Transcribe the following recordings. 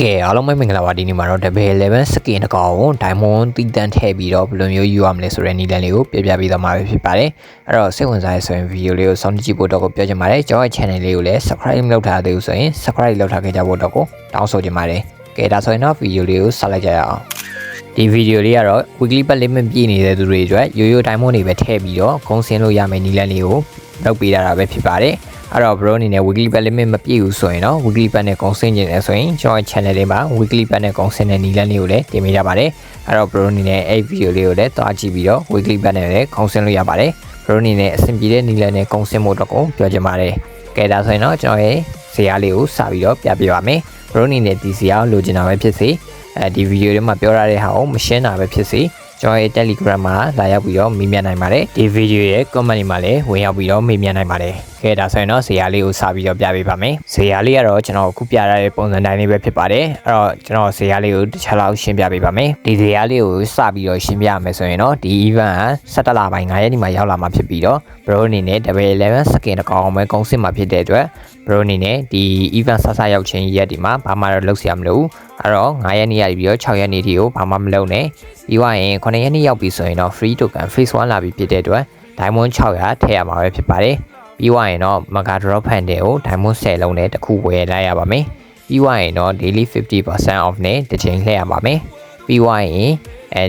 ကဲအားလုံးပဲမင်္ဂလာပါဒီနေ့မှာတော့ Double 11 skin တစ်ကောင်ကို Diamond တီးတန်းထည့်ပြီးတော့ဘယ်လိုမျိုးယူရမလဲဆိုတဲ့နည်းလမ်းလေးကိုပြပြပေးသွားမှာပဲဖြစ်ပါတယ်အဲ့တော့စိတ်ဝင်စားရဆိုရင်ဗီဒီယိုလေးကိုစောင့်ကြည့်ဖို့တော့ကိုပြောချင်ပါတယ်ကျွန်တော်ရဲ့ channel လေးကိုလည်း subscribe မလုပ်ထားသေးဘူးဆိုရင် subscribe လုပ်ထားခဲ့ကြဖို့တော့ကိုတောင်းဆိုချင်ပါတယ်ကဲဒါဆိုရင်တော့ဗီဒီယိုလေးကိုဆက်လိုက်ကြရအောင်ဒီဗီဒီယိုလေးကတော့ weekly pet limit ပြည့်နေတဲ့သူတွေအတွက်ရိုးရိုး diamond တွေပဲထည့်ပြီးတော့ဂုံစင်းလို့ရမယ့်နည်းလမ်းလေးကိုလုပ်ပေးတာပဲဖြစ်ပါတယ် အဲ့တော့ bro အနေနဲ့ weekly pet limit မပြည့်ဘူးဆိုရင်တော့ weekly pet နဲ့ကုန်စင်ကျင်တယ်ဆိုရင်ကျွန်တော် channel လေးမှာ weekly pet နဲ့ကုန်စင်တဲ့နည်းလမ်းလေးကိုလည်းတင်ပေးကြပါတယ်အဲ့တော့ bro အနေနဲ့အဲ့ video လေးကိုလည်းတွားကြည့်ပြီးတော့ weekly pet နဲ့လည်းကုန်စင်လို့ရပါတယ် bro အနေနဲ့အဆင်ပြေတဲ့နည်းလမ်းနဲ့ကုန်စင်ဖို့တော့ကိုပြောချင်ပါတယ်ကဲဒါဆိုရင်တော့ကျွန်တော်ရဲ့ဇာတ်လေးကိုစပြီးတော့ပြပြပါမယ် bro အနေနဲ့ဒီဇာတ်ကိုလိုချင်တာပဲဖြစ်စေအဲဒီ video ထဲမှာပြောရတဲ့ဟာကိုမရှင်းတာပဲဖြစ်စေ ကျွန်တော်ရဲ့ Telegram မှာလာရောက်ပြီးတော့မေးမြန်းနိုင်ပါတယ်ဒီ video ရဲ့ comment တွေမှာလည်းဝင်ရောက်ပြီးတော့မေးမြန်းနိုင်ပါတယ်ကဲဒါဆိုရင်တော့ဇာတ်လေးကိုစပြီးတော့ပြပေးပါမယ်ဇာတ်လေးကတော့ကျွန်တော်အခုပြရတဲ့ပုံစံတိုင်းလေးပဲဖြစ်ပါတယ်အဲ့တော့ကျွန်တော်ဇာတ်လေးကိုတစ်ချက်လောက်ရှင်းပြပေးပါမယ်ဒီဇာတ်လေးကိုစပြီးတော့ရှင်းပြရမယ်ဆိုရင်တော့ဒီ event က17လပိုင်း9ရက်နေ့မှာရောက်လာမှာဖြစ်ပြီးတော့ bro အနေနဲ့ double 11 second တကောင်အောင်ပဲကုန်းစစ်မှာဖြစ်တဲ့အတွက် bro အနေနဲ့ဒီ event ဆဆရောက်ချင်းရက်ဒီမှာဘာမှတော့လုပ်စရာမလိုဘူးအဲ့တော့9ရက်နေ့ရပြီးတော့6ရက်နေ့ထိကိုဘာမှမလုပ်နဲ့ပြီးွားရင်9ရက်နေ့ရောက်ပြီဆိုရင်တော့ free token phase 1လာပြီဖြစ်တဲ့အတွက် diamond 600ထည့်ရမှာပဲဖြစ်ပါတယ်ပြီးွားရင်တော့ mega drop fan တွေကို diamond 10လုံးနဲ့တစ်ခုဝယ်လိုက်ရပါမယ်ပြီးွားရင်တော့ daily 50% off နဲ့တစ်ချိန်လှည့်ရပါမယ်ပြီးွားရင်အဲ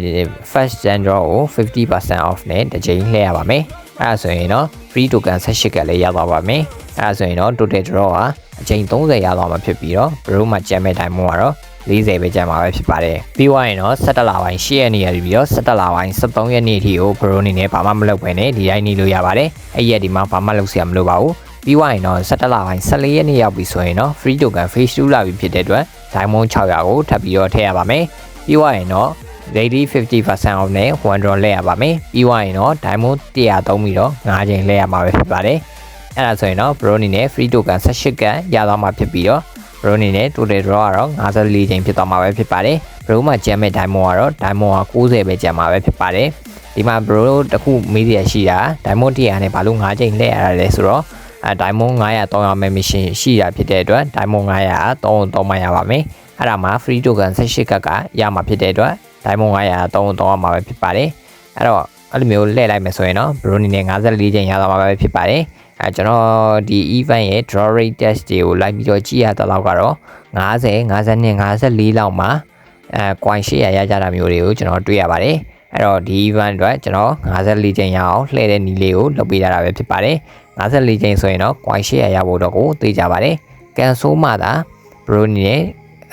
first gen draw ကို50% off နဲ့တစ်ချိန်လှည့်ရပါမယ်အဲ့ဒါဆိုရင်တော့ free token 18ကလည်းရသွားပါမယ်အဲ့ဒါဆိုရင်တော့ total draw ကအချိန်30ရသွားမှာဖြစ်ပြီးတော့ bro မှာကြံမဲ့ diamond ကတော့ 40ပဲကျန်မှာပဲဖြစ်ပါတယ်ပြီးွားရင်တော့17လပိုင်း10ရက်နေ့ရပြီးတော့17လပိုင်း13ရက်နေ့အထိကို bro အနေနဲ့ဘာမှမလုပ်ဘဲနဲ့ဒီတိုင်းနေလို့ရပါတယ်အဲ့ရက်ဒီမှာဘာမှလုပ်စရာမလိုပါဘူးပြီးွားရင်တော့17လပိုင်း14ရက်နေ့ရောက်ပြီဆိုရင်တော့ free token phase 2လာပြီဖြစ်တဲ့အတွက် diamond 600ကိုထပ်ပြီးတော့ထည့်ရပါမယ်ပြီးွားရင်တော့ lady 50% off နဲ့1 draw လဲရပါမယ်ပြီးွားရင်တော့ diamond 100သုံးပြီးတော့9ချိန်လဲရမှာပဲဖြစ်ပါတယ်အဲ့ဒါဆိုရင်တော့ bro အနေနဲ့ free token 18ကန်ရသွားမှာဖြစ်ပြီးတော့ bro အနေနဲ့ total draw ကတော့54ချိန်ဖြစ်သွားမှာပဲဖြစ်ပါတယ် bro မှာကျန်မဲ့ diamond ကတော့ diamond က90ပဲကျန်မှာပဲဖြစ်ပါတယ်ဒီမှာ bro တခုမေးရရှိတာ diamond 100နဲ့ဘာလို့5ချိန်လဲရတာလဲဆိုတော့အဲ diamond 900 300မဲ့ mission ရှိတာဖြစ်တဲ့အတွက် diamond 900က3 3မှရပါမယ်အဲ့ဒါမှာ free token 18ကကရမှာဖြစ်တဲ့အတွက် diamond 900 3 3ရမှာပဲဖြစ်ပါတယ်အဲ့တော့အဲ့လိုမျိုးလှည့်လိုက်မယ်ဆိုရင်တော့ bro အနေနဲ့54ချိန်ရသွားမှာပဲဖြစ်ပါတယ် အဲကျွန်တော်ဒီ event ရဲ့ draw rate test တွေကိုလိုက်ပြီးတော့ကြည့်ရတဲ့လောက်ကတော့50 52 54လောက်မှာအဲ coin 800ရကြတာမျိုးတွေကိုကျွန်တော်တွေ့ရပါတယ်အဲ့တော့ဒီ event အတွက်ကျွန်တော်54ချိန်ရအောင်လှည့်တဲ့နည်းလေးကိုလုပ်ပေးထားတာပဲဖြစ်ပါတယ်54ချိန်ဆိုရင်တော့ coin 800ရဖို့တော့ကိုသိကြပါတယ်ကန်ဆိုးမှသာ bro နဲ့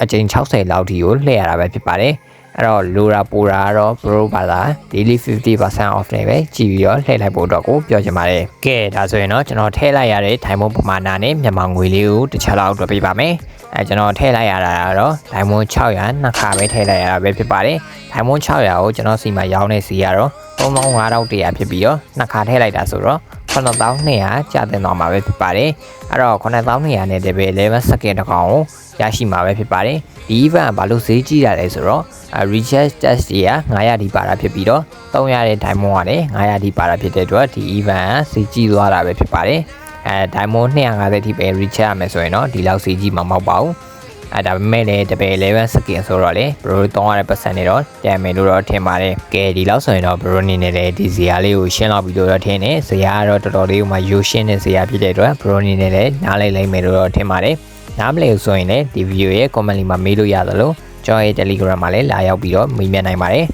အချိန်60လောက်ထိကိုလှည့်ရတာပဲဖြစ်ပါတယ် အဲ့တော့လိုရာပိုရာကတော့ pro ပါတာ daily 50% off နဲ့ပဲကြည့်ပြီးတော့လှည့်လိုက်ဖို့တော့ကိုပြောချင်ပါတယ်ကဲဒါဆိုရင်တော့ကျွန်တော်ထည့်လိုက်ရတဲ့ diamond ပမာဏနဲ့မြန်မာငွေလေးကိုတစ်ချက်လောက်တွက်ပေးပါမယ်အဲကျွန်တော်ထည့်လိုက်ရတာကတော့ diamond 600နှစ်ခါပဲထည့်လိုက်ရတာပဲဖြစ်ပါတယ် diamond 600ကိုကျွန်တော်စီမှာရောင်းနေစီရတော့3500ဖြစ်ပြီးတော့နှစ်ခါထည့်လိုက်တာဆိုတော့ 9200ကျတင်သွားမှာပဲဖြစ်ပါတယ်အဲ့တော့9200နဲ့တပည့်11 second တကောင်ကိုရရှိမှာပဲဖြစ်ပါတယ်ဒီ event ကဘာလို့ဈေးကြီးတာလဲဆိုတော့ recharge test တွေက900ဒီပါတာဖြစ်ပြီးတော့300တဲ့ diamond ကလည်း900ဒီပါတာဖြစ်တဲ့အတွက်ဒီ event ကဈေးကြီးသွားတာပဲဖြစ်ပါတယ်အဲ diamond 250ထိပဲ recharge ရမယ်ဆိုရင်တော့ဒီလောက်ဈေးကြီးမှာမဟုတ်ပါဘူး အဲဒါပေမဲ့လည်းတပည့်11 second ဆိုတော့လေ bro 300%နေတော့တန်မယ်လို့တော့ထင်ပါတယ်ကဲဒီလောက်ဆိုရင်တော့ bro အနေနဲ့လည်းဒီဇာတ်လေးကိုရှင်းလောက်ပြီးတော့ထင်တယ်ဇာတ်ကတော့တော်တော်လေးမှရိုးရှင်းတဲ့ဇာတ်ဖြစ်တဲ့အတွက် bro အနေနဲ့လည်းနားလည်လိမ့်မယ်လို့တော့ထင်ပါတယ်နားမလည်ဆိုရင်လည်းဒီဗီဒီယိုရဲ့ comment လေးမှာမေးလို့ရသလိုကျွန်တော်ရဲ့ Telegram မှာလည်းလာရောက်ပြီးတော့မေးမြန်းနိုင်ပါတယ်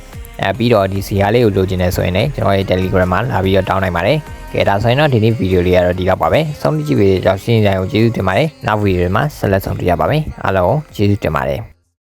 အဲပြီးတော့ဒီဇာတ်လေးကိုလိုချင်နေဆိုရင်လည်းကျွန်တော်ရဲ့ Telegram မှာလာပြီးတော့တောင်းနိုင်ပါတယ် ကဲဒါဆိုရင်တော့ဒီနေ့ဗီဒီယိုလေးကတော့ဒီလောက်ပါပဲဆုံးဖြတ်ကြည့်ပေးတဲ့ကြောင့်ရှင်းကြရင်ကျေးဇူးတင်ပါတယ်နောက်ဗီဒီယိုမှာဆက်လက်ဆောင်တွေ့ရပါမယ်အားလုံးကျေးဇူးတင်ပါတယ်